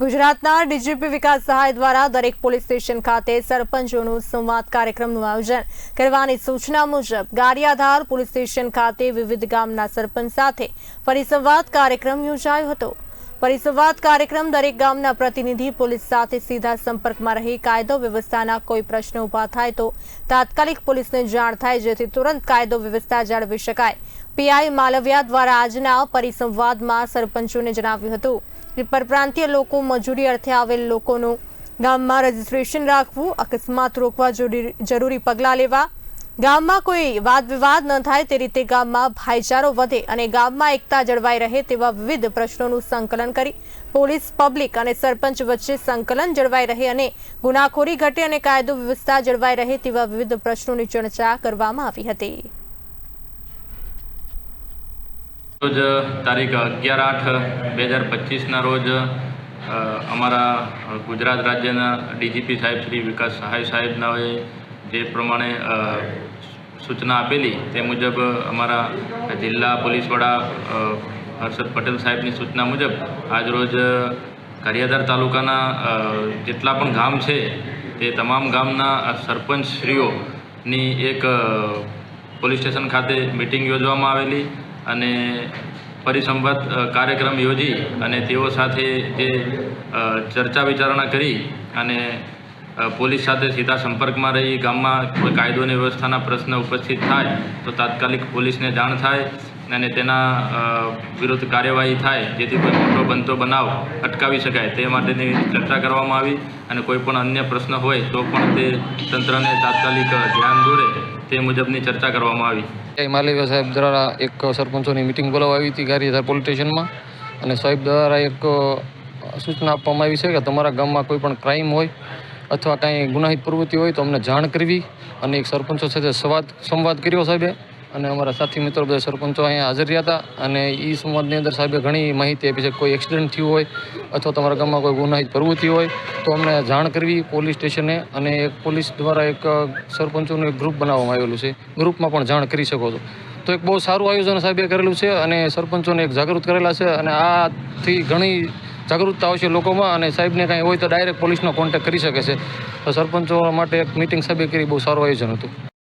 ગુજરાતના ડીજીપી વિકાસ સહાય દ્વારા દરેક પોલીસ સ્ટેશન ખાતે સરપંચોનું સંવાદ કાર્યક્રમનું આયોજન કરવાની સૂચના મુજબ ગારિયાધાર પોલીસ સ્ટેશન ખાતે વિવિધ ગામના સરપંચ સાથે પરિસંવાદ કાર્યક્રમ યોજાયો હતો. પરિસંવાદ કાર્યક્રમ દરેક ગામના પ્રતિનિધિ પોલીસ સાથે સીધા સંપર્કમાં રહી કાયદો વ્યવસ્થાના કોઈ પ્રશ્ન ઊભા થાય તો તાત્કાલિક પોલીસને જાણ થાય જેથી તુરંત કાયદો વ્યવસ્થા જાળવી શકાય. પીઆઈ માલવિયા દ્વારા આજના પરિસંવાદમાં સરપંચોને જણાવ્યું હતું પરપ્રાંતીય લોકો મજૂરી અર્થે આવેલ લોકોનું ગામમાં રજીસ્ટ્રેશન રાખવું, અકસ્માત રોકવા જરૂરી પગલાં લેવા. ગામમાં કોઈ વાદ વિવાદ ન થાય તે રીતે ગામમાં ભાઈચારો વધે અને ગામમાં એકતા જળવાઈ રહે તેવા વિવિધ પ્રશ્નોનું સંકલન કરી પોલીસ, પબ્લિક અને સરપંચ વચ્ચે સંકલન જળવાઈ રહે અને ગુનાખોરી ઘટે અને કાયદો વ્યવસ્થા જળવાઈ રહે તેવા વિવિધ પ્રશ્નોની ચર્ચા કરવામાં આવી હતી. રોજ તારીખ અગિયાર આઠ, બે હજાર પચીસના રોજ અમારા ગુજરાત રાજ્યના ડીજીપી સાહેબ શ્રી વિકાસ સહાય સાહેબનાએ જે પ્રમાણે સૂચના આપેલી તે મુજબ અમારા જિલ્લા પોલીસ વડા હર્ષદ પટેલ સાહેબની સૂચના મુજબ આજરોજ ગારિયાધાર તાલુકાના જેટલા પણ ગામ છે તે તમામ ગામના સરપંચશ્રીઓની એક પોલીસ સ્ટેશન ખાતે મિટિંગ યોજવામાં આવેલી. અને પરિસંવાદ કાર્યક્રમ યોજી અને તેઓ સાથે જે ચર્ચા વિચારણા કરી અને પોલીસ સાથે સીધા સંપર્કમાં રહી, ગામમાં કાયદો અને વ્યવસ્થાના પ્રશ્ન ઉપસ્થિત થાય તો તાત્કાલિક પોલીસને જાણ થાય અને તેના વિરુદ્ધ કાર્યવાહી થાય, જેથી કોઈ મોટો બનતો બનાવ અટકાવી શકાય. તે માટેની ચર્ચા કરવામાં આવી અને કોઈ પણ અન્ય પ્રશ્ન હોય તો પણ તે તંત્રને તાત્કાલિક ધ્યાન દોરે. તે મુજબની ચર્ચા કરવામાં આવી. માલવીયા સાહેબ દ્વારા એક સરપંચોની મિટિંગ બોલાવવામાં આવી હતી ગારી પોલીસ સ્ટેશનમાં અને સાહેબ દ્વારા એક સૂચના આપવામાં આવી છે કે તમારા ગામમાં કોઈ પણ ક્રાઇમ હોય અથવા કાંઈ ગુનાહિત પ્રવૃત્તિ હોય તો અમને જાણ કરવી. અને એક સરપંચો સાથે સંવાદ સંવાદ કર્યો સાહેબે. અને અમારા સાથી મિત્રો બધા સરપંચો અહીંયા હાજર રહ્યા હતા. અને એ સંવાદની અંદર સાહેબે ઘણી માહિતી આપી છે કોઈ એક્સિડન્ટ થયું હોય અથવા તમારા ગામમાં કોઈ ગુનાહિત પ્રવૃત્તિ હોય, તો અમને જાણ કરવી પોલીસ સ્ટેશને અને એક પોલીસ દ્વારા એક સરપંચોનું એક ગ્રુપ બનાવવામાં આવેલું છે. ગ્રુપમાં પણ જાણ કરી શકો છો. તો એક બહુ સારું આયોજન સાહેબે કરેલું છે અને સરપંચોને એક જાગૃત કરેલા છે અને આથી ઘણી જાગૃતતા આવશે લોકોમાં અને સાહેબને કાંઈ હોય તો ડાયરેક્ટ પોલીસનો કોન્ટેક્ટ કરી શકે છે. તો સરપંચો માટે એક મિટિંગ સાહેબે કરી, બહુ સારું આયોજન હતું.